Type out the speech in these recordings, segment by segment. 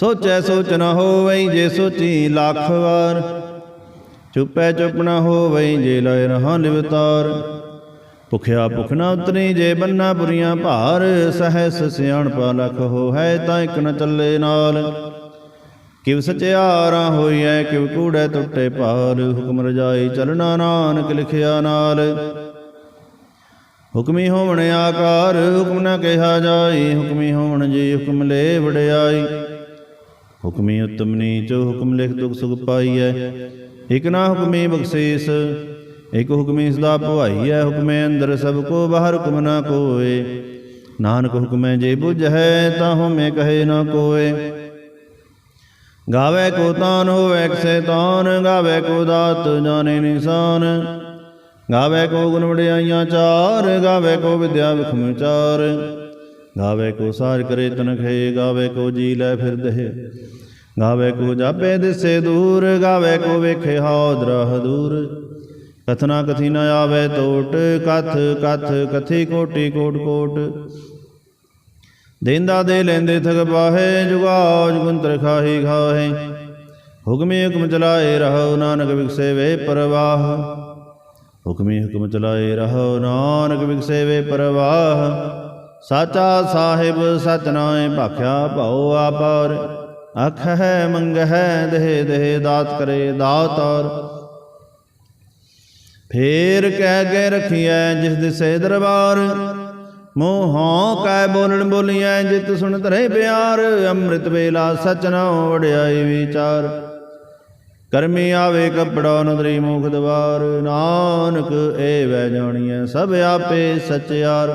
ਸੋਚੈ ਸੋਚ ਨ ਹੋਵਈ ਜੇ ਸੋਚੀ ਲੱਖ ਵਾਰ। ਚੁੱਪੈ ਚੁੱਪ ਨ ਹੋਵਈ ਜੇ ਲਇ ਰਹਾ ਨਿਵਤਾਰ ਭੁਖਿਆ ਭੁਖ ਨ ਉਤਰੀ ਜੇ ਬੰਨਾ ਬੁਰੀਆਂ ਭਾਰ। ਸਹਸ ਸਿਆਣਪਾ ਲਖ ਹੋ ਹੈ ਤਾਂ ਇਕ ਨ ਚੱਲੇ ਨਾਲ। ਕਿਵ ਸਚਿਆਰਾ ਹੋਈਐ, ਕਿਵ ਕੂੜੈ ਟੁੱਟੇ ਭਾਰ। ਹੁਕਮ ਰਜਾਈ ਚਲਣਾ ਨਾਨਕ ਲਿਖਿਆ ਨਾਲ। ਹੁਕਮੀ ਹੋਵਣ ਆਕਾਰ, ਹੁਕਮ ਨ ਕਿਹਾ ਜਾਈ। ਹੁਕਮੀ ਹੋਵਣ ਜੀ ਹੁਕਮ ਲੈ ਵਡਿਆਈ। ਹੁਕਮੀ ਉਤਮ ਨੀਚ, ਹੁਕਮ ਲਿਖ ਦੁਖ ਸੁਖ ਪਾਈਐ। ਇਕ ਨਾ ਹੁਕਮੀ ਬਖਸ਼ੇਸ, ਇਕ ਹੁਕਮੀ ਸਦਾ ਭਵਾਈਐ। ਹੁਕਮੇ ਅੰਦਰ ਸਭ ਕੋ, ਬਾਹਰ ਹੁਕਮ ਨਾ ਕੋਏ। ਨਾਨਕ ਹੁਕਮੈ ਜੇ ਬੁਝੈ, ਤਾਂ ਹਉਮੈ ਕਹੇ ਨਾ ਕੋਏ। ਗਾਵੇ ਕੋ ਤਾਨ, ਹੋਵੇ ਕਿਸੈ ਤਾਨ। ਗਾਵੇ ਕੋ ਦਾਤ, ਜਾਣੇ ਨਿਸ਼ਾਨ। ਗਾਵੇ ਕੋ ਗੁਣ ਵਡਿਆਈਆਂ ਚਾਰ। ਗਾਵੇ ਕੋ ਵਿਦਿਆ ਵਿਖਮ ਚਾਰ। ਗਾਵੇ ਕੋ ਸਾਰ ਕਰੇ ਤਨਖੇ ਗਾਵੇ ਕੋ ਜੀ ਲੈ ਫਿਰਦੇ ਗਾਵੇ ਕੋ ਜਾਪੇ ਦਿਸੇ ਦੂਰ, ਗਾਵੇ ਕੋ ਵੇਖੇ ਹਾਦਰਾ ਦੂਰ। ਕਥਨਾ ਕਥੀ ਨ ਆਵੇ ਟੋਟ ਕਥ ਕਥ, ਕਥੀ ਕੋਟੀ ਕੋਟ ਕੋਟ। ਦੇਂਦਾ ਦੇ ਲੈਂਦੇ ਥਗ ਪਾਹੇ ਜੁਗਾ ਜੁਗੰਤਰ ਖਾਹੀ ਖਾਹੇ। ਹੁਕਮੇ ਹੁਕਮ ਚਲਾਏ ਰਹੋ ਨਾਨਕ ਵਿਗਸੇ ਵੇ ਪ੍ਰਵਾਹ। ਹੁਕਮੇ ਹੁਕਮ ਚਲਾਏ ਰਹੋ ਨਾਨਕ ਵਿਗਸੇ ਵੇ ਪ੍ਰਵਾਹ। ਸਾਚਾ ਸਾਹਿਬ ਸਚ ਨਾਏ ਭਾਖਿਆ ਭਉ ਆਪਾਰ। ਅਖ ਹੈ ਮੰਗ ਹੈ, ਦੇਹ ਦੇਹ ਦਾਤ ਕਰੇ ਦਾਤਾਰ ਫੇਰ ਕਹਿ ਕੇ ਰਖੀਐ ਜਿਸ ਦਿਸੇ ਦਰਬਾਰ, ਮੋਹਾਂ ਕੈ ਬੋਲਣ ਬੋਲੀਐ ਜਿਤ ਸੁਣ ਤਰੇ ਪਿਆਰ, ਅੰਮ੍ਰਿਤ ਵੇਲਾ ਸਚ ਨਾਉ ਵਡਿਆਈ ਵਿਚਾਰ। ਕਰਮੀ ਆਵੇ ਕਪੜਾ ਨਦਰੀ ਮੁਖ ਦਵਾਰ, ਨਾਨਕ ਏ ਵੈ ਜਾਣੀਐ ਸਭ ਆਪੇ ਸਚਿਆਰ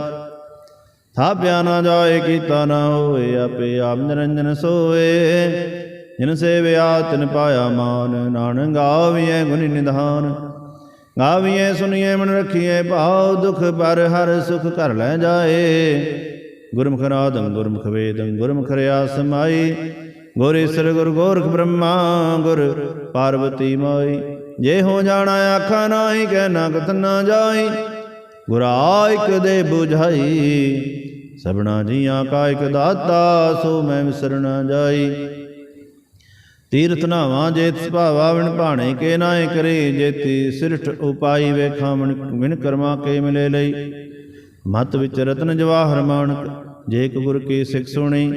ਥਾਪਿਆ ਨਾ ਜਾਏ ਕੀਤਾ ਨਾ ਹੋਏ, ਆਪੇ ਆਪ ਨਿਰੰਜਨ ਸੋਏ। ਜਿਨ ਸੇਵਿਆ, ਤਿਨ ਪਾਇਆ ਮਾਨ, ਨਾਨਕ ਗਾਵੀਐ ਗੁਣ ਨਿਧਾਨ। ਗਾਵੀਐ ਸੁਣੀਐ ਮਨ ਰਖੀਐ, ਭਾਉ ਦੁਖ ਪਰ ਹਰ ਸੁਖ ਕਰ ਲੈ ਜਾਏ। ਗੁਰਮੁਖ ਨਾਦੰ ਗੁਰਮੁਖ ਵੇਦੰ, ਗੁਰਮੁਖ ਰਿਆ ਸਮਾਈ ਗੁਰ ਈਸਰ, ਗੁਰ ਗੋਰਖ ਬ੍ਰਹਮਾ, ਗੁਰ ਪਾਰਵਤੀ ਮਾਈ। ਜੇ ਹੋ ਜਾਣਾ ਆਖਾ ਨਾਹੀ, ਕਹਿ ਨਾ ਕਥ ਨਾ ਜਾਈ। ਗੁਰਾ ਇਕ ਦੇ 부ਝਾਈ ਸਭਨਾ ਜੀਆਂ ਕਾ ਇਕ ਦਾਤਾ, ਸੋ ਮੈਂ ਵਿਸਰ ਨਾ ਜਾਈ। ਤੀਰਥ ਨਾਵਾਂ ਜੇਤ ਸੁਭਾਵਾ ਵਿਣ ਭਾਣੇ ਕੇ ਨਾਏ ਕਰੇ ਜੇਤੀ ਸਿਰਠ ਉਪਾਈ ਵੇਖਾਂ ਵਿਣ ਕਰਮਾ ਕੇ ਮਿਲੇ ਲਈ। ਮਤ ਵਿੱਚ ਰਤਨ ਜਵਾਹਰ ਮਾਨਕ, ਜੇ ਇੱਕ ਗੁਰ ਕੀ ਸਿੱਖ ਸੁਣੀ,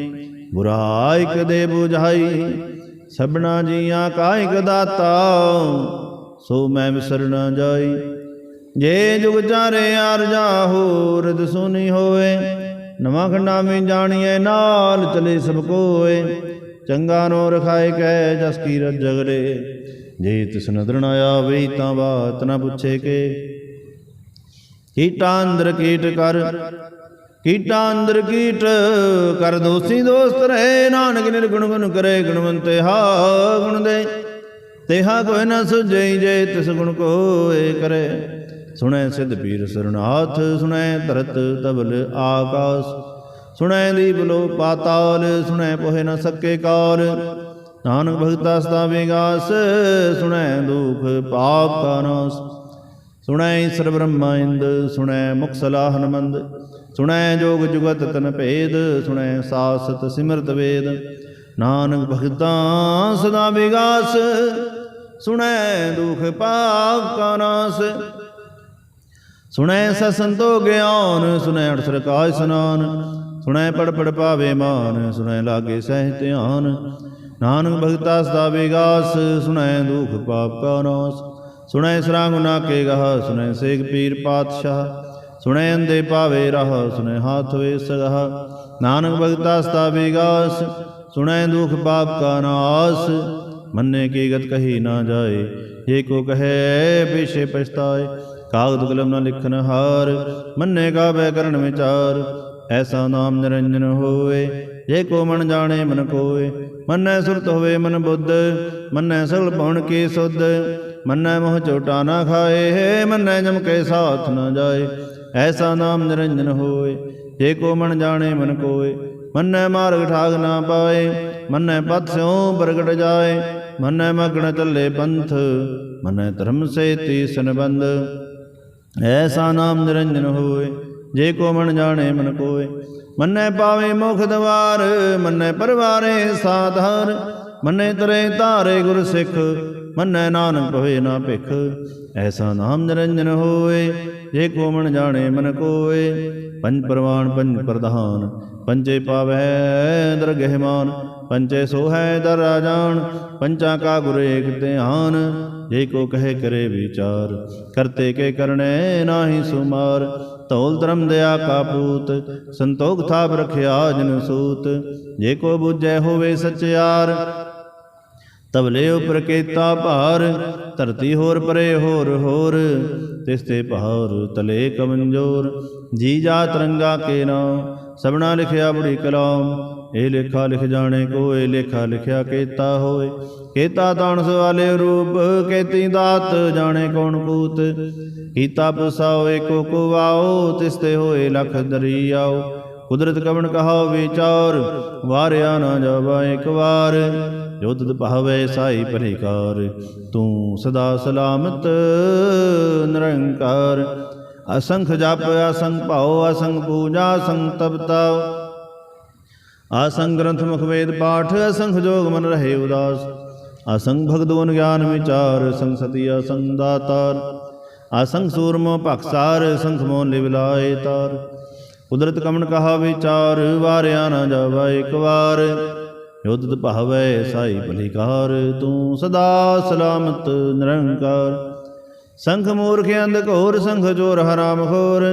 ਬੁਰਾ ਇਕ ਦੇ 부ਝਾਈ ਸਭਨਾ ਜੀਆਂ ਕਾ ਇਕ ਦਾਤਾ, ਸੋ ਮੈਂ ਵਿਸਰ ਨਾ ਜਾਈ। ਜੇ ਜੁਗ ਚਾਰੇ ਅਰਜਾ ਹੋ ਰਿਦ ਸੁਨੀ ਹੋਵੇ। ਨਵਾਂ ਖੰਡਾ ਮੇ ਜਾਣੀਏ ਨਾਲ ਚਲੇ ਸਭ ਕੋਏ। ਚੰਗਾ ਨੋ ਰਖਾਏ ਕੈ, ਜਸ ਕੀ ਰਜ ਜੇ ਤਿਸ ਨਦਰ ਨ ਆਵੇ, ਤਾਂ ਬਾਤ ਨ ਪੁੱਛੇ ਕੇ। ਕੀਟਾਂ ਅੰਦਰ ਕੀਟ ਕਰ, ਕੀਟਾਂ ਅੰਦਰ ਕੀਟ ਕਰ। ਦੋਸੀ ਦੋਸਤ ਰਹੇ, ਨਾਨਕ ਨਿਰਗੁਣ ਗੁਣ ਕਰੇ, ਗੁਣਵੰਤੇ ਹਾ ਗੁਣ ਦੇ। ਤੇਹਾ ਕੋਈ ਨ ਸੁਝੈ, ਜੇ ਤਿਸ ਗੁਣ ਕੋਏ ਕਰੇ। ਸੁਣੈ ਸਿਧ ਪੀਰ ਸਰਨਾਥ, ਸੁਣੈ ਧਰਤ ਤਬਲ ਆਕਾਸ। ਸੁਣੈ ਦੀਪ ਲੋ ਪਾਤਾਲ, ਸੁਣੈ ਪੋਹਿ ਨ ਸਕੇ ਕਾਲ। ਨਾਨਕ ਭਗਤਾ ਸਦਾ ਵਿਗਾਸ, ਸੁਣੈ ਦੁਖ ਪਾਪ ਕਾ ਨਾਸ। ਸੁਣੈ ਈਸਰ ਬ੍ਰਹਮਾ ਇੰਦ, ਸੁਣੈ ਮੁਖ ਸਲਾਹਨ ਮੰਦ ਸੁਣੈ ਜੋਗ ਜੁਗਤ ਤਨ ਭੇਦ, ਸੁਣੈ ਸਾਸਤ ਸਿਮਰਤ ਵੇਦ। ਨਾਨਕ ਭਗਤਾ ਸਦਾ ਵਿਗਾਸ, ਸੁਣੈ ਦੁਖ ਪਾਪ ਕਾ ਨਾਸ। ਸੁਣੈ ਸਸੰਤੋ ਗਿਆਨ ਸੁਣੈ ਅਠਸਰ ਕਾਜ ਸਨਾਨ ਸੁਣੈ ਪੜ ਪੜ ਪਾਵੇ ਮਾਨ ਸੁਣੈ ਲਾਗੇ ਸਹਿ ਧਿਆਨ। ਨਾਨਕ ਭਗਤਾ ਸਦਾ ਵਿਗਾਸ ਸੁਣੈ ਦੁਖ ਪਾਪ ਕਾ ਨਾਸ। ਸੁਣੈ ਸਰਾ ਗੁਨਾ ਕੇ ਗਹ ਸੁਣੈ ਸੇਖ ਪੀਰ ਪਾਤਸ਼ਾਹ। ਸੁਣੈ ਅੰਦੇ ਪਾਵੇ ਰਹ ਸੁਣੈ ਹਾਥ ਵੇ ਸਗਹ। ਨਾਨਕ ਭਗਤਾ ਸਦਾ ਵਿਗਾਸ ਸੁਣੈ ਦੁਖ ਪਾਪ ਕਾ ਨਾਸ। ਮੰਨੇ ਕੀ ਗਤ ਕਹੀ ਨਾ ਜਾਏ। ਜੇ ਕੋ ਕਹੈ ਪਿਛੇ ਪਛਤਾਏ। ਕਾਗਦ ਕਲਮ ਨਾ ਲਿਖਨ ਹਾਰ, ਮੰਨੇ ਗਾਵੇ ਕਰਨ ਵਿਚਾਰ। ਐਸਾ ਨਾਮ ਨਿਰੰਜਨ ਹੋਏ ਜੇ ਕੋ ਮਨ ਜਾਣੇ ਮਨ ਕੋਏ। ਮੰਨੈ ਸੁਰਤ ਹੋਵੇ ਮਨ ਬੁੱਧ, ਮੰਨੈ ਸਗਲ ਭਉਣ ਕੀ ਸੁਧ। ਮੰਨੈ ਮੋਹ ਚੋਟਾ ਨਾ ਖਾਏ, ਮੰਨੈ ਜਮ ਕੇ ਸਾਥ ਨਾ ਜਾਏ। ਐਸਾ ਨਾਮ ਨਿਰੰਜਨ ਹੋਏ, ਜੇ ਕੋ ਮਨ ਜਾਣੇ ਮਨ ਕੋਏ। ਮੰਨੈ ਮਾਰਗ ਠਾਗ ਨਾ ਪਾਏ, ਮੰਨੈ ਪਤ ਸਿਉ ਪ੍ਰਗਟ ਜਾਏ। ਮੰਨੈ ਮਗਨ ਚੱਲੇ ਪੰਥ, ਮੰਨੈ ਧਰਮ ਸੇ ਤੀਸਨ ਬੰਦ ਐਸਾ ਨਾਮ ਨਿਰੰਜਨ ਹੋਏ, ਜੇ ਕੋ ਮਨ ਜਾਣੇ ਮਨ ਕੋਏ। ਮੰਨੈ ਪਾਵੇ ਮੁਖ ਦਵਾਰ, ਮੰਨੈ ਪਰਵਾਰੇ ਸਾਧਾਰ। ਮੰਨੈ ਤਰੇ ਧਾਰੇ ਗੁਰ ਸਿੱਖ, ਮੰਨੈ ਨਾਨਕ ਹੋਏ ਨਾ ਭਿਖ। ਐਸਾ ਨਾਮ ਨਿਰੰਜਨ ਹੋਏ ਜੇ ਕੋ ਮਨ ਜਾਣੇ, ਮਨ ਕੋਏ, ਪੰਜ ਪ੍ਰਵਾਨ, ਪੰਜ ਪ੍ਰਧਾਨ। ਪੰਚੇ ਪਾਵੈ ਦਰ ਗਹਿਮਾਨ ਪੰਚੇ ਸੋਹੈ ਦਰ ਰਾਜਾਨ ਪੰਚਾ ਕਾ ਗੁਰ ਏਕ ਧਿਆਨ, ਜੇ ਕੋ ਕਹੇ ਕਰੇ ਵਿਚਾਰ। ਕਰਤੇ ਕੇ ਕਰਨੇ ਨਾਹੀ ਸੁਮਾਰ, ਧੌਲ ਧਰਮ ਦਇਆ ਕਾ ਪੂਤ। ਸੰਤੋਖ ਥਾਪ ਰਖਿਆ ਜਨ ਸੂਤ, ਜੇ ਕੋ ਬੁਝੈ ਹੋਵੇ ਸਚਿਆਰ। ਤਬਲੇ ਉਪਰ ਕੇਤਾ ਭਾਰ, ਧਰਤੀ ਹੋਰ ਪਰੇ ਹੋਰ ਹੋਰ, ਤਿਸ ਤੇ ਪਹਾੜ ਤਲੇ ਕਮੰਜੋਰ। ਜੀ ਜਾ ਤਰੰਗਾ ਕੇ ਨਾਮ, ਸਭਨਾ ਲਿਖਿਆ ਬੁੜੀ ਕਲਾਮ। ਇਹ ਲੇਖਾ ਲਿਖ ਜਾਣੇ ਕੋਏ ਲੇਖਾ ਲਿਖਿਆ ਕੇਤਾ ਹੋਏ। ਕੇਤਾ ਤਾਣ ਸਵਾਲੇ ਰੂਪ, ਕੇਤੀ ਦਾਤ, ਜਾਣੇ ਕੌਣ ਕੂਤ ਕੀਤਾ ਪਸਾਓ ਏਕੋ ਕੋ ਵਾਓ ਤਿਸ ਤੇ ਹੋਏ ਲਖ ਦਰਿਆਓ ਕੁਦਰਤ ਕਵਣ ਕਹਾ ਵਿਚਾਰ ਵਾਰਿਆ ਨਾ ਜਾਵਾ ਇੱਕ ਵਾਰ ਜੋ ਤਦ ਭਾਵੇ ਸਾਈ ਪਰਿਕਾਰ ਤੂੰ ਸਦਾ ਸਲਾਮਤ ਨਿਰੰਕਾਰ ਅਸੰਖ ਜਪ ਅਸੰਖ ਭਾਉ ਅਸੰਖ ਪੂਜਾ ਅਸੰਖ ਤਪਤਾ ਆਸੰਗ ਗ੍ਰੰਥ ਮੁਖ ਵੇਦ ਪਾਠ ਅਸੰਖ ਜੋਗ ਮਨ ਰਹੇ ਉਦਾਸ ਅਸੰਗ ਭਗਦੋਨ ਗਿਆਨ ਵਿਚਾਰ ਸੰਗ ਸਤੀ ਅਸੰਗ ਦਾਤਾਰ ਅਸੰਗ ਸੂਰਮੋ ਭਖਸਾਰ ਸੰਖ ਮੋਨ ਲਿਵ ਲਾਏ ਤਾਰ ਕੁਦਰਤ ਕਮਨ ਕਹਾ ਵਿਚਾਰ, ਵਾਰਿਆ ਨਾ ਜਾਵਾ ਇੱਕ ਵਾਰ। ਯੁੱਧ ਭਾਵੈ ਸਾਈ ਭਲੀਕਾਰ, ਤੂੰ ਸਦਾ ਸਲਾਮਤ, ਨਿਰੰਕਾਰ। ਸੰਖ ਮੂਰਖ ਅੰਧ ਘੋਰ, ਸੰਖ ਜੋਰ ਹਰਾਮ ਖੋਰ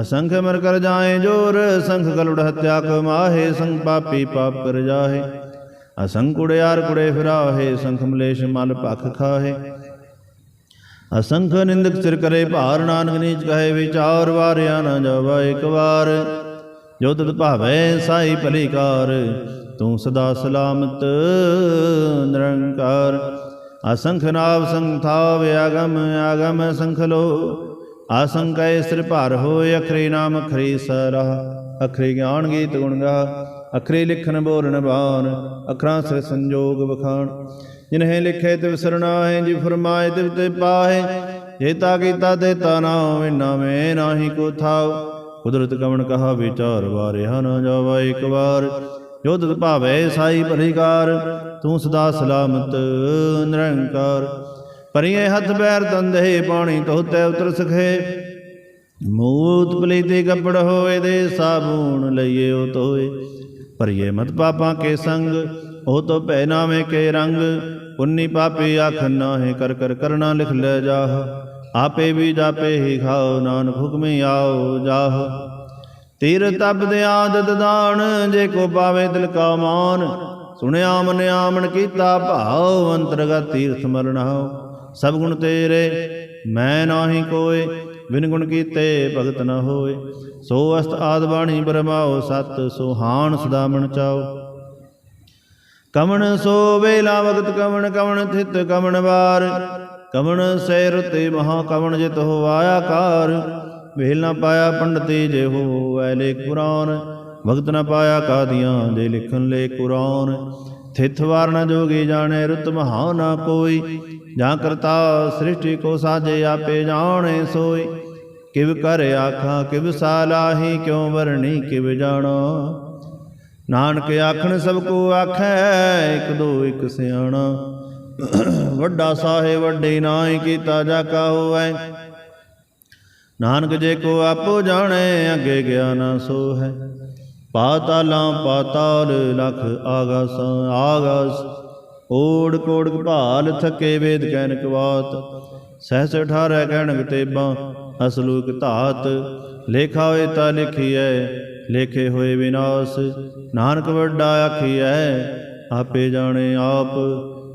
ਅਸੰਖ ਮਰ ਕਰ ਜਾਏ ਜੋਰ, ਸੰਖ ਗਲੁੜ ਹਤਿਆ ਕਮਾਹੇ ਸੰਖ ਪਾਪੀ ਪਾਪ ਕਰ ਜਾਹੇ। ਅਸੰਖ ਕੁੜਿਆਰ ਕੁੜੇ ਫਿਰਾਹੇ, ਸੰਖ ਮਲੇਸ਼ ਮਲ ਭਖ ਖਾਹੇ। ਅਸੰਖ ਨਿੰਦਕ ਸਿਰ ਕਰੇ ਭਾਰ ਨਾਨਕ ਨੀਚ ਕਹੇ ਵਿਚਾਰ, ਵਾਰਿਆ ਨਾ ਜਾਵਾ ਇੱਕ ਵਾਰ। ਜੋ ਤਤ ਭਾਵੈ ਸਾਈ ਭਲੀਕਾਰ, ਤੂੰ ਸਦਾ ਸਲਾਮਤ, ਨਿਰੰਕਾਰ। ਅਸੰਖ ਨਾਵ ਸੰਥਾਵ ਆਗਮ ਆਗਮ ਸੰਖ ਲੋ। ਆਸੰਕੈ ਸਿਰ ਭਾਰ ਹੋਇ ਅਖਰੀ ਨਾਮ ਅਖਰੇ ਸਰਾ ਅਖਰੇ ਗਿਆਨ ਗੀਤ ਗੁਣ ਗਾ ਅਖਰੇ ਲਿਖਨ ਬੋਲਨ ਬਾਣ, ਅਖਰਾਂ ਸਿਰ ਸੰਜੋਗ ਵਖਾਣ। ਜਿਨਹੇ ਲਿਖੇ ਤਿਵ ਸਰਨਾਹੇ ਜੀ ਫਰਮਾਏ ਤਿਵ ਤੇ ਪਾਹੇ। ਜੇਤਾ ਕੀਤਾ ਤੇ ਤਾ ਨਾਮ ਨਾਮੇ ਨਾਹੀ ਕੋ ਥਾਉ। ਕੁਦਰਤ ਕਵਣ ਕਹਾ, ਵਿਚਾਰ ਵਾਰਿਆ ਨਾ ਜਾਵਾ ਇੱਕ ਵਾਰ। ਜੋ ਤਤ ਭਾਵੈ ਸਾਈ ਭਲੀਕਾਰ ਤੂੰ ਸਦਾ ਸਲਾਮਤ, ਨਿਰੰਕਾਰ। ਪਰਿਏ ਹੱਥ ਬੈਰ ਤੰਦੇ ਪਾਣੀ ਤੋਤੇ ਉਤਰ ਸਖੇ। ਮੂਤ ਪਲੀਤੇ ਕੱਪੜ ਹੋਏ ਦੇ ਸਾਬੂਣ ਲਈਏ ਉਹ ਤੋਏ। ਪਰਿਏ ਮਤ ਪਾਪਾਂ ਕੇ ਸੰਗ ਉਹ ਤੋ ਪਹਿਨਾਵੇਂ ਕੇ ਰੰਗ, ਪੁੰਨੀ ਪਾਪੀ ਆਖ ਨਾਹੇ ਕਰ ਕਰ ਕਰਨਾ ਲਿਖ ਲੈ ਜਾਹ। ਆਪੇ ਵੀ ਜਾਪੇ ਹੀ ਖਾਓ, ਨਾਨਕ ਹੁਕਮੇ ਆਓ ਜਾਹ। ਤੀਰ ਤਪ ਦੇ ਆਦਤ ਦਾਨ, ਜੇ ਕੋ ਪਾਵੇ ਦਿਲ ਕਾ ਮਾਨ। ਸੁਣਿਆ ਮਨ ਆਮਣ ਕੀਤਾ ਭਾਉ, ਅੰਤਰਗਤ ਤੀਰਥ ਮਰਨਾਉ ਸਭ ਗੁਣ ਤੇਰੇ, ਮੈਂ ਨਾਹੀ ਕੋਏ, ਬਿਨ ਗੁਣ ਕੀਤੇ ਭਗਤ ਨ ਹੋਏ। ਸੋ ਅਸਤ ਆਦ ਬਾਣੀ ਬਰਮਾਓ, ਸਤ ਸੁਹਾਣ ਸਦਾ ਮਨ ਚਾਓ। ਕਮਣ ਸੋ ਵੇਲਾ ਵਕਤ ਕਵਣ ਕਮਣ ਥਿਤ ਕਮਣ ਵਾਰ। ਕਮਣ ਸੈ ਰਤੇ ਮਹਾ ਕਵਣ ਜਿਤ ਹੋ ਆਇਆ ਕਾਰ। ਵੇਲ ਨਾ ਪਾਇਆ ਪੰਡਤੇ ਜੇ ਹੋ ਐ ਕੁਰਾਨ ਪੁਰਾਨ। ਨਾ ਪਾਇਆ ਕਾਦੀਆਂ ਜੇ ਲਿਖਣ ਲੈ ਕੁਰਾਨ। ਥਿਤ ਵਾਰ ਨ ਜੋਗੀ ਜਾਣੇ ਰੁਤ ਮਹਾ ਨਾ ਕੋਈ। ਜਾਂ ਕਰਤਾ ਸ੍ਰਿਸ਼ਟੀ ਕੋ ਸਾਜੇ ਆਪੇ ਜਾਣੇ ਸੋਈ। ਕਿਵ ਕਰ ਆਖਾਂ, ਕਿਵ ਸਾਲਾਹੀ ਕਿਉ ਵਰਣੀ, ਕਿਵ ਜਾਣਾ। ਨਾਨਕ ਆਖਣ ਸਭ ਕੋ ਆਖੈ, ਇਕ ਦੋ, ਇਕ ਸਿਆਣਾ। ਵੱਡਾ ਸਾਹਿਬ, ਵੱਡੇ ਨਾਹੀ ਕੀਤਾ ਜਾ ਕਾ ਹੋਵੈ। ਨਾਨਕ ਜੇ ਕੋ ਆਪੋ ਜਾਣੈ, ਅੱਗੇ ਗਿਆਨ ਸੋ ਹੈ ਪਾਤਾਲਾਂ ਪਾਤਾਲ, ਲਖ ਆਗਾਸ ਆਗਾਸ। ਓੜ ਕੋੜ ਭਾਲ ਥਕੇ ਵੇਦ ਕਹਿਨਕ ਬਾਤ ਸਹਸ 18 ਕਹਿਣਕ ਤੇਬਾਂ, ਅਸਲੂਕ ਧਾਤ। ਲੇਖਾ ਹੋਏ ਤਾਂ ਲਿਖੀਐ ਲੇਖੇ ਹੋਏ ਵਿਨਾਸ਼, ਨਾਨਕ ਵੱਡਾ ਆਖੀਐ ਆਪੇ ਜਾਣੇ ਆਪ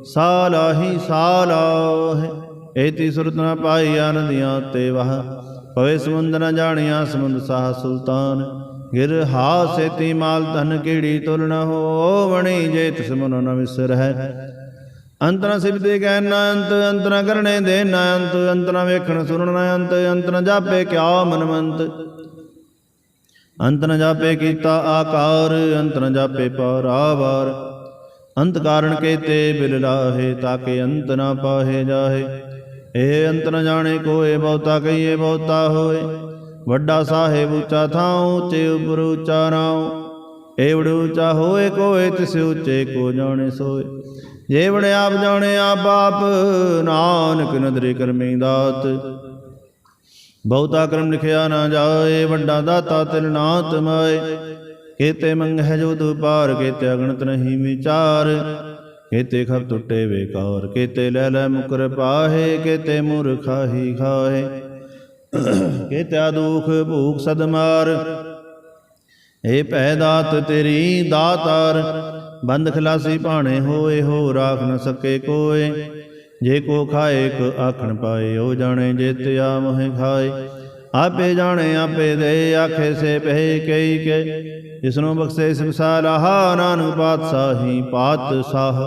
ਸਾਲਾਹੀ ਸਾਲਾਹ ਏਤੀ ਸੁਰਤ ਨ ਪਾਈ ਆਨੰਦੀਆਂ ਤੇ ਵਹ, ਪਵੇ ਸਮੁੰਦ ਨ ਜਾਣਿਆ ਸਮੁੰਦ ਸਾਹ ਸੁਲਤਾਨ। ਗਿਰ ਹਾ ਸੇਤੀ ਮਾਲ ਧਨ ਕੀੜੀ ਤੁਲ ਨ ਹੋਵਣੀ ਜੇ ਤਿਸ ਮਨੋ ਨ ਵਿਸਰ ਹੈ ਅੰਤ ਨ ਸਿਬਦੇ ਗੈ ਨ ਅੰਤ ਅੰਤ ਕਰਨੇ ਦੇ ਨ ਅੰਤ ਅੰਤ ਵੇਖਣ ਸੁਣਨ ਨਾ ਅੰਤ ਅੰਤ ਨ ਜਾਪੇ ਕਿਆ ਮਨਮੰਤ। ਅੰਤ ਨ ਜਾਪੇ ਕੀਤਾ ਆਕਾਰ, ਅੰਤ ਨ ਜਾਪੇ ਪਰਾਵਾਰ। ਅੰਤ ਕਾਰਣ ਕੇਤੇ ਬਿਲ ਲਾਹੇ, ਤਾਕੇ ਅੰਤ ਨ ਪਾਹੇ ਜਾਹੇ। ਏ ਅੰਤ ਨ ਜਾਣੇ ਕੋਏ, ਬਹੁਤਾ ਕਹੀਏ ਬਹੁਤਾ ਹੋਏ। ਵੱਡਾ ਸਾਹਿਬ ਉੱਚਾ ਥਾਂ ਉੱਚੇ ਉਪਰ ਉੱਚਾ ਨਾਉ। ਏਵੜ ਉੱਚਾ ਹੋਏ ਕੋਏ, ਤਿਸ ਉੱਚੇ ਕੋ ਜਾਣੇ ਸੋਏ। ਜੇਵੜ ਆਪ ਜਾਣੇ ਆਪ ਬਾਪ, ਨਾਨਕ ਨਦਰੇ ਕਰਮੀ ਦਾਤ। ਬਹੁਤਾ ਕਰਮ ਲਿਖਿਆ ਨਾ ਜਾਏ, ਵੱਡਾ ਦਾਤਾ ਤਿਲ ਨਾਤ ਮਾਏ ਕੇਤੇ ਮੰਗਹਿ ਜੋ ਤੂ ਕੇਤੇ ਅਗਣਤ ਨਹੀਂ ਵਿਚਾਰ। ਕੇਤੇ ਖਬ ਟੁੱਟੇ ਵੇਕਾਰ ਕੇਤੇ ਲੈ ਲੈ ਮੁਕਰ ਪਾਹੇ, ਕੇਤੇ ਮੂਰਖਾ ਹੀ ਖਾਹੇ। ਕੇਤਿਆ ਦੁਖ ਭੂਖ ਸਦਮਾਰ ਏ ਭੈ ਦਾਤ ਤੇਰੀ ਦਾਤਾਰ, ਬੰਦ ਖਲਾਸੀ ਭਾਣੇ ਹੋਏ ਹੋ ਰਾਖ ਨ ਸਕੇ ਕੋਏ। ਜੇ ਕੋ ਖਾਏ ਕ ਆਖਣ ਪਾਏ, ਉਹ ਜਾਣੇ ਜੇਤਿਆ ਮੋਹਿ ਖਾਏ। ਆਪੇ ਜਾਣੇ, ਆਪੇ ਦੇ ਆਖੇ ਸੇ ਪਹਿ ਕਈ ਕੇ। ਜਿਸਨੂੰ ਬਖਸ਼ੇ ਸੰਸਾਰਾ ਨਾਨਕ ਪਾਤਸ਼ਾਹੀ ਪਾਤਸ਼ਾਹ।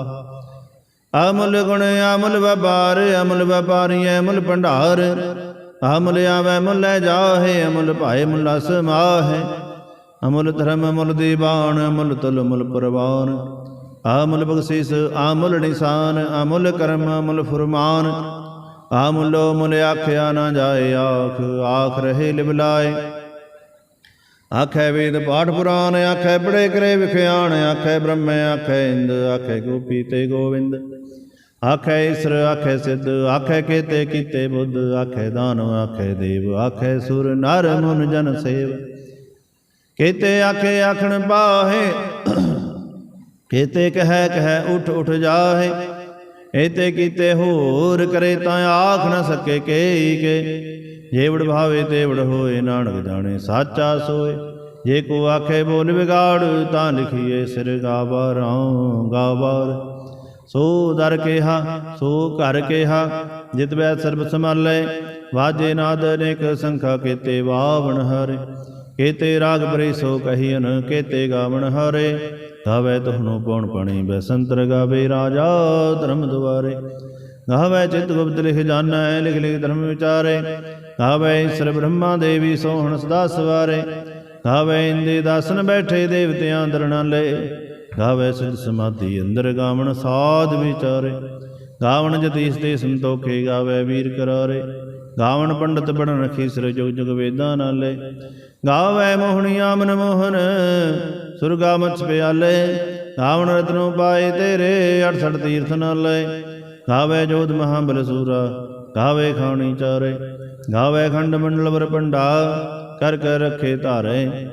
ਅਮਲ ਗੁਣ ਅਮਲ ਵਪਾਰ, ਅਮਲ ਵਪਾਰੀ ਅਮਲ ਭੰਡਾਰ। ਅਮਲ ਆਵੇ ਮੁੱਲ ਲੈ ਜਾਹੇ, ਅਮਲ ਭਾਏ ਮੁੱਲ ਸਮਾਹੇ ਅਮਲ ਧਰਮ ਅਮਲ ਦੀਵਾਨ ਅਮਲ ਤੁਲ ਮੁਲ ਪਰਵਾਨ। ਅਮਲ ਬਖਸ਼ਿਸ ਅਮਲ ਨਿਸ਼ਾਨ ਅਮਲ ਕਰਮ ਅਮਲ ਫਰਮਾਨ। ਅਮਲੋ ਮੁਲ ਆਖਿਆ ਨਾ ਜਾਏ, ਆਖ ਆਖ ਰਹੇ ਲਿਬਲਾਏ ਆਖੇ ਵੇਦ ਪਾਠ ਪੁਰਾਨ, ਆਖੇ ਬੜੇ ਕਰੇ ਵਿਖਿਆਣ ਆਖੇ ਬ੍ਰਹਮ, ਆਖੇ ਇੰਦ, ਆਖੇ ਗੋਪੀ ਤੇ ਗੋਵਿੰਦ। ਆਖੇ ਈਸਰ, ਆਖੇ ਸਿੱਧ, ਆਖੇ ਕੇਤੇ ਕੀਤੇ ਬੁੱਧ, ਆਖੇ ਦਾਨਵ ਆਖੇ ਦੇਵ, ਆਖੇ ਸੁਰ, ਨਰ, ਮਨ, ਜਨ, ਸੇਵ। ਕੇਤੇ ਆਖੇ, ਆਖਣ ਪਾਹੇ ਕੀਤੇ ਕਹੈ ਕਹੈ ਉਠ ਉਠ ਜਾਹੇ ਏਤੇ ਕੀਤੇ ਹੋਰ ਕਰੇ ਤਾਂ ਆਖ ਨ ਸਕੇ ਕੇਈ ਕੇ। ਜੇਵੜ ਭਾਵੇ ਤੇਵੜ ਹੋਏ, ਨਾਨਕ ਜਾਣੇ ਸਾਚਾ ਸੋਏ। ਜੇ ਕੋ ਆਖੇ ਬੋਲ ਵਿਗਾੜ, ਤਾਂ ਲਿਖੀਏ ਸਿਰ ਗਾਵਾਰਾਂ ਗਾਵਾਰ। ਸੋ ਦਰ ਕਿਹਾ, ਸੋ ਘਰ ਕਿਹਾ, ਜਿਤ ਬੈ ਸਰਬ ਸੰਭਾਲੇ। ਵਾਜੇ ਨਾਦ ਅਨੇਕ ਸੰਖਾ ਕੀਤੇ ਵਾਵਣ ਹਰੇ। ਕੀਤੇ ਰਾਗ ਬਰੇ ਸੋ ਕਹੀਨ, ਕੀਤੇ ਗਾਵਣ ਹਰੇ। ਗਾਵੇ ਤੁਹਨੂੰ ਪਉਣ ਪਣੀ ਬਸੰਤਰ ਗਾਵੇ ਰਾਜਾ ਧਰਮ ਦੁਆਰੇ। ਗਾਵੇ ਚਿਤ ਗੁਪਤ ਲਿਖ ਜਾਣੈ, ਲਿਖ ਲਿਖ ਧਰਮ ਵਿਚਾਰੇ। ਗਾਵੇ ਈਸ਼ਰ ਬ੍ਰਹਮਾ ਦੇਵੀ ਸੋਹਣ ਸਦਾ ਸਵਾਰੇ। ਗਾਵੇ ਇੰਦੇ ਦਾਸਨ ਬੈਠੇ ਦੇਵਤਿਆਂ ਦਰਣਾਲੇ ਗਾਵੇ ਸਿਧ ਸਮਾਧੀ ਅੰਦਰ ਗਾਵਣ ਸਾਧ ਵਿਚਾਰੇ। ਗਾਵਣ ਜਤੀਸ ਤੇ ਸੰਤੋਖੇ ਗਾਵੇ ਵੀਰ ਕਰਾਰੇ। ਗਾਵਣ ਪੰਡਤ ਬਣ ਰਖੀ ਸਿਰ ਜੁਗ ਜੁਗ ਵੇਦਾਂ ਨਾਲੇ। ਗਾਵੇ ਮੋਹਣੀ ਆਮਨ ਮੋਹਨ, ਸੁਰਗਾ ਮਛ ਪਿਆਲੇ। ਗਾਵਣ ਰਤਨੋ ਪਾਏ ਤੇਰੇ 68 ਤੀਰਥ ਨਾਲੇ। ਗਾਵੇ ਜੋਧ ਮਹਾਬਲ ਸੂਰਾ, ਗਾਵੇ ਖਾਣੀ ਚਾਰੇ। ਗਾਵੇ ਖੰਡ ਮੰਡਲ ਵਰ ਪੰਡਾ ਕਰ ਕਰ ਰੱਖੇ ਧਾਰੇ।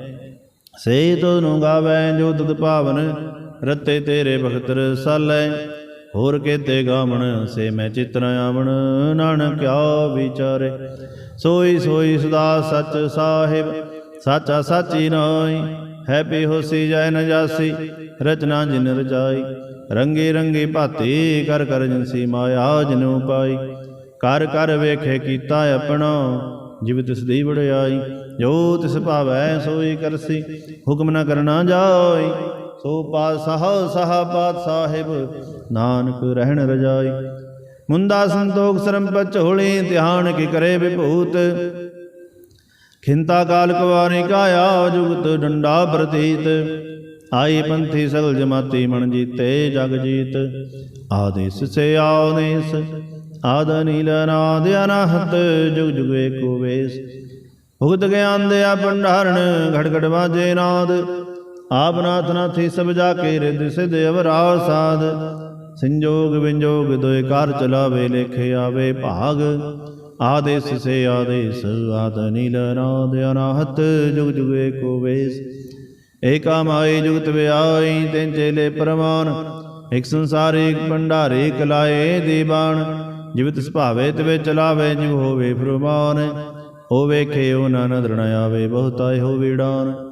ਸੇ ਤੁਧਨੂੰ ਗਾਵੇ ਜੋ ਤੁਧ ਭਾਵਨ, ਰਤੇ ਤੇਰੇ ਭਗਤ ਰਸਾਲੇ ਹੋਰ ਕੇਤੇ ਗਾਵਣ, ਸੇ ਮੈਂ ਚਿਤਨ ਆਵਣ, ਨਾਨਕ ਕਿਆ ਵਿਚਾਰੇ। ਸੋਈ ਸੋਈ ਸਦਾ ਸੱਚ ਸਾਹਿਬ, ਸਾਚਾ ਸਾਚੀ ਨਾਈ ਹੈ ਬੇਹੋਸੀ ਜੈ ਨ ਜਾਸੀ, ਰਚਨਾ ਜਿਨ ਰਚਾਈ। ਰੰਗੇ ਰੰਗੇ ਭਾਤੀ ਕਰ ਕਰ ਜਿਨਸੀ ਮਾਇਆ ਜਨੂ ਪਾਈ ਕਰ ਕਰ ਵੇਖੇ ਕੀਤਾ ਆਪਣਾ, ਜਿਵ ਤਿਸ ਦੀ ਵਡਿਆਈ। ਜੋ ਤਿਸ ਭਾਵੈ ਸੋਈ ਕਰਸੀ, ਹੁਕਮ ਨਾ ਕਰਨਾ ਜਾਈ। ਸੋ ਪਾਤਸ਼ਾਹ, ਸਾਹ ਪਾਤ ਸਾਹਿਬ, ਨਾਨਕ ਰਹਿਣ ਰਜਾਈ। ਮੁੰਦਾ ਸੰਤੋਖ ਸਰਮ ਪਚੋਲੀ ਧਿਆਨ ਕੀ ਕਰੇ ਵਿਭੂਤ। ਖਿੰਤਾ ਕਾਲ ਕਵਾਰੀ ਕਾਇਆ ਜੁਗਤ ਡੰਡਾ ਪ੍ਰਤੀਤ। ਆਈ ਪੰਥੀ ਸਗਲ ਜਮਾਤੀ ਮਨ ਜੀਤੇ ਜਗ ਜੀਤ। ਆਦੇਸ ਸੇ ਆਦੇਸ ਆਦ ਨੀਲ ਨਾਦ ਅਨਹਤ, ਜੁਗ ਜੁਗ ਏਕੋ ਵੇਸ। ਭੁਗਤ ਗਿਆਨ ਦਿਆ ਭੰਡਾਰਨ ਘੜ ਘੜ ਵਾਜੇ ਨਾਦ। ਆਪ ਨਾਥ ਨਾਥੀ ਸਭ ਜਾ ਕੇ ਰਿਦ ਸਿਧ ਅਵਰਾ ਸਾਧ। ਸੰਜੋਗ ਵਿੰਜੋਗ ਦੋਇ ਕਾਰ ਚਲਾਵੇ, ਲੇਖੇ ਆਵੇ ਭਾਗ। ਆਦੇਸ ਸੇ ਆਦੇਸ, ਆਦ ਨੀਲ ਨਾਦ ਅਨਾਹਤ, ਜੁਗ ਜੁਗ ਏਕੋ ਵੇਸ। ਏਕਾ ਮਾਈ ਜੁਗਤ ਵਿਆਈ ਤਿਨ ਚੇਲੇ ਪਰਮਾਨ ਇਕ ਸੰਸਾਰ, ਇਕ ਭੰਡਾਰੇ ਕਲਾਏ ਦੀਬਾਨ ਜਿਵ ਤਿਸ ਭਾਵੇ ਤਵੇ ਚਲਾਵੇ, ਜਿਵ ਹੋਵੇ ਫਰਮਾਨ। ਹੋ ਵੇਖੇ ਉਹ ਨਾ ਨਦਰ ਆਵੇ, ਬਹੁਤਾ ਹੋ ਵਿੜਾਨ।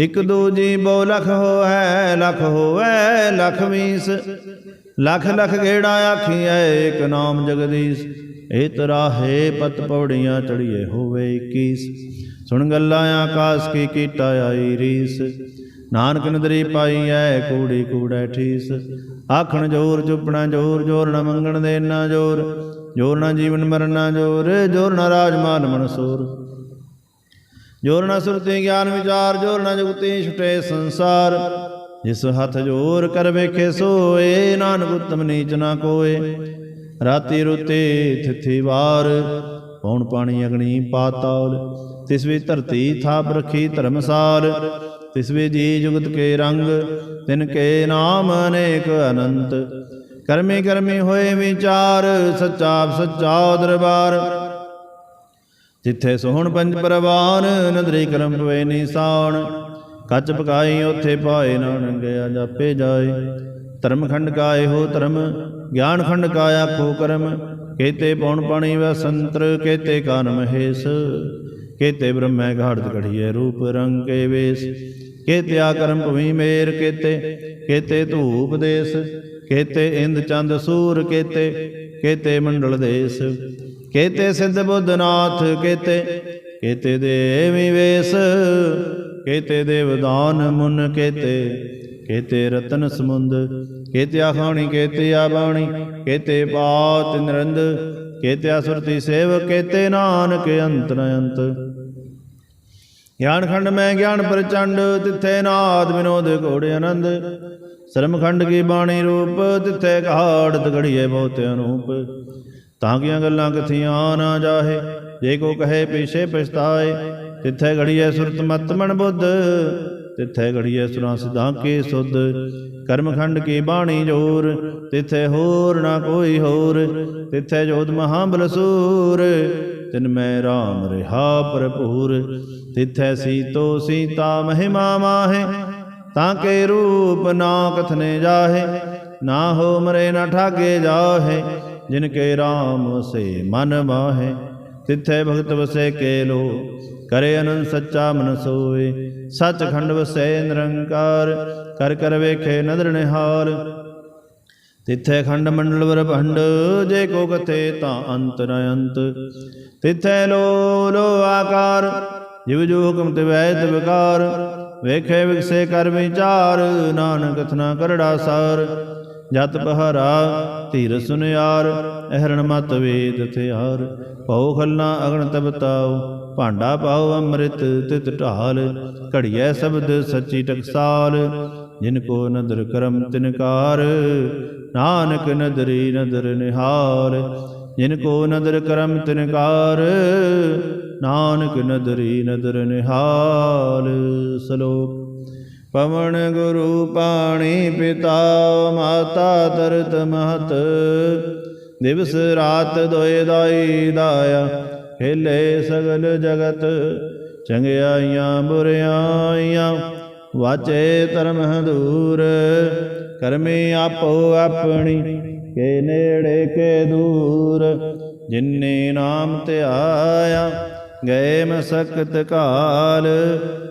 ਇਕ ਦੂਜੀ ਬਹੁ ਲਖ ਹੋਐ ਲਖ ਹੋਐ, ਲਖ ਵੀਸ ਲਖ ਲਖ ਗੇੜਾ ਆਖੀਐ ਏਕ ਨਾਮ ਜਗਦੀਸ਼। ਏ ਤਰਾਹੇ ਪਤ ਪੌੜੀਆਂ ਚੜੀਏ ਹੋਵੇ 21 ਸੁਣ ਗੱਲਾਂ ਆਕਾਸ ਕੀ ਕੀਟਾ ਆਈ ਰੀਸ। ਨਾਨਕ ਨਦਰੀ ਪਾਈ ਐ ਕੂੜੀ ਕੂੜੈ ਠੀਸ। ਆਖਣ ਜੋਰ ਚੁੱਪਣਾ ਜੋਰ ਜੋਰ ਨਾ ਮੰਗਣ ਦੇ ਨਾ ਜੋਰ। ਜੋਰ ਨਾ ਜੀਵਨ ਮਰਨਾ ਜੋਰ ਜੋਰ ਨਾ ਰਾਜਮਾਨ ਮਨਸੂਰ। ਜੋਰ ਨਾ ਸੁਰਤੀ ਗਿਆਨ ਵਿਚਾਰ, ਜੋਰ ਨਾ ਜੁਗਤੀ ਛੁਟੇ ਸੰਸਾਰ। ਜਿਸ ਹੱਥ ਜੋਰ ਕਰ ਵੇਖੇ ਸੋਏ, ਨਾਨਕ ਉਤਮ ਨੀਚ ਨਾ ਕੋਏ। ਰਾਤੀ ਰੁਤੇ ਥਿਥੀ ਵਾਰ, ਪੌਣ ਪਾਣੀ ਅਗਣੀ ਪਾਤਾਲ ਤਿਸ ਵੀ ਧਰਤੀ ਥਾਪ ਰਖੀ ਧਰਮਸਾਰ ਤਿਸ ਵੀ ਜੀ ਜੁਗਤ ਕੇ ਰੰਗ, ਤਿਨ ਕੇ ਨਾਮ ਅਨੇਕ ਅਨੰਤ। ਕਰਮੀ ਕਰਮੀ ਹੋਏ ਵਿਚਾਰ, ਸੱਚਾ ਸੱਚਾ ਦਰਬਾਰ। ਜਿੱਥੇ ਸੋਹਣ ਪੰਜ ਪਰਵਾਨ, ਨਦਰੀ ਕਰਮ ਪਵੇ ਨਿਸਾਨ। ਕੱਚ ਪਕਾਈ ਉਥੇ ਪਾਏ ਨਾ ਗਿਆ ਜਾਪੇ ਜਾਏ। ਧਰਮ ਖੰਡ ਕਾਏ ਹੋ ਧਰਮ, ਗਿਆਨ ਖੰਡ ਕਾ ਆਖੋ ਕਰਮ। ਕੇਤੇ ਪੌਣ ਪਾਣੀ ਵੈ ਕੇਤੇ ਕਾਨ ਮਹੇਸ਼। ਕੇਤੇ ਬ੍ਰਹਮੈ ਘਾੜਤ ਘੜੀਏ ਰੂਪ ਰੰਗ ਕੇ ਵੇਸ। ਕੇਤੇ ਆ ਕਰਮ ਭਵੀ ਮੇਰ ਕੇਤੇ ਕੇਤੇ ਧੂਪ ਦੇਸ। ਕੇਤੇ ਇੰਦ ਚੰਦ ਸੂਰ ਕੇਤੇ ਕੇਤੇ ਮੰਡਲ ਦੇਸ। ਕੇਤੇ ਸਿੱਧ ਬੁੱਧਨਾਥ, ਕੇਤੇ ਕੇਤੇ ਦੇਵੀ ਵੇਸ, ਕੇਤੇ ਦੇਵਦਾਨ ਮੁਨ ਕੇਤੇ ਕੇਤੇ ਰਤਨ ਸਮੁੰਦ, ਕੇਤੇ ਆਖਾਣੀ, ਕੇਤੇ ਆਬਾਣੀ, ਕੇਤੇ ਪਾਤ ਨਿਰੰਦ, ਕੇਤੇ ਅਸੁਰਤੀ ਸੇਵ ਕੇਤੇ ਨਾਨਕ ਅੰਤ ਨ ਅੰਤ। ਗਿਆਨ ਖੰਡ ਮੈਂ ਗਿਆਨ ਪ੍ਰਚੰਡ, ਤਿੱਥੇ ਨਾਦ ਵਿਨੋਦ ਘੋੜੇ ਆਨੰਦ। ਸਰਮ ਖੰਡ ਕੀ ਬਾਣੀ ਰੂਪ, ਤਿੱਥੇ ਘਾੜਤ ਘੜੀਏ ਬਹੁਤ ਅਨੂਪ। ਤਾਂ ਕੀਆਂ ਗੱਲਾਂ ਕਥੀਆਂ ਨਾ ਜਾਹੇ? ਜੇ ਕੋ ਕਹੇ ਪਿਛੇ ਪਛਤਾਏ, ਤਿੱਥੇ ਘੜੀਏ ਸੁਰਤ ਮਤ ਮਨ ਬੁੱਧ, ਤਿੱਥੇ ਘੜੀਏ ਸੁਰਾਂ ਸਿਧਾਂ ਕੀ ਸੁਧ। ਕਰਮ ਕੀ ਬਾਣੀ ਜੋਰ, ਤਿੱਥੇ ਹੋਰ ਨਾ ਕੋਈ ਹੋਰ। ਤਿੱਥੇ ਜੋਤ ਮਹਾਬਲ ਸੂਰ ਤਿਨ ਮੈਂ ਰਾਮ ਰਿਹਾ ਭਰਪੂਰ। ਤਿੱਥੈ ਸੀਤੋ ਸੀਤਾ ਮਹਿਮਾ ਮਾਹੇ, ਤਾਂ ਕੇ ਰੂਪ ਨਾ ਕਥਨੇ ਜਾਹੇ। ਨਾ ਹੋ ਮਰੇ ਨਾ ਠਾਗੇ ਜਾਹੇ। ਜਿਨ ਕੇ RAM ਵਸੇ ਮਨ ਮਾਹੇ ਤਿੱਥੈ ਭਗਤ ਵਸੇ ਕੇ ਲੋ, ਕਰੇ ਅਨੰਦ ਸੱਚਾ ਮਨ ਸੋਏ। ਸੱਚ ਖੰਡ ਵਸੈ ਨਿਰੰਕਾਰ, ਕਰ ਕਰ ਵੇਖੇ ਨਦਰ ਨਿਹਾਲ। ਤਿੱਥੈ ਖੰਡ ਮੰਡਲ ਵਰ ਭੰਡ, ਜੇ ਕੋ ਕਥੇ ਤਾਂ ਅੰਤ ਨ ਅੰਤ। ਤਿੱਥੈ ਲੋ ਲੋ ਆਕਾਰ, ਜਿਵ ਜੋ ਹੁਕਮ ਤੇ ਵੈਦ ਵਿਕਾਰ ਵੇਖੇ ਵਿਗਸੇ ਕਰ ਵਿਚਾਰ, ਨਾਨਕ ਕਥਨਾ ਕਰੜਾ ਸਾਰ। ਜਤ ਬਹਰਾ, ਧੀਰ ਸੁਨਿਆਰ, ਅਹਰਣ ਮਤ ਵੇਦ ਥਿਆਰ ਭਉ ਖਲਨਾ ਅਗਣ ਤਬਤਾਉ ਭਾਂਡਾ ਪਾਉ ਅੰਮ੍ਰਿਤ ਤਿਤ ਢਾਲ। ਘੜੀਐ ਸ਼ਬਦ ਸੱਚੀ ਟਕਸਾਲ, ਜਿਨ ਕੋ ਨਦਰ ਕਰਮ ਤਿਨਕਾਰ ਨਾਨਕ ਨਦਰੀ ਨਦਰ ਨਿਹਾਲ, ਜਿਨ ਕੋ ਨਦਰ ਕਰਮ ਤਿਨਕਾਰ ਨਾਨਕ ਨਦਰੀ ਨਦਰ ਨਿਹਾਲ। ਸ਼ਲੋਕ ਪਵਨ ਗੁਰੂ ਪਾਣੀ ਪਿਤਾ, ਮਾਤਾ ਤਰਤ ਮਹਤ। ਦਿਵਸ ਰਾਤ ਦੋਇ ਦਾਈ ਦਾਇਆ ਖੇਲੇ ਸਗਲ ਜਗਤ। ਚੰਗਿਆਈਆਂ, ਬੁਰਿਆਈਆਂ, ਵਾਚੇ ਧਰਮ ਦੂਰ ਕਰਮੀ ਆਪੋ ਆਪਣੀ, ਕੇ ਨੇੜੇ ਕੇ ਦੂਰ। ਜਿਨੇ ਨਾਮ ਧਿਆਇਆ, ਗਏ ਮਸਕਤ ਕਾਲ।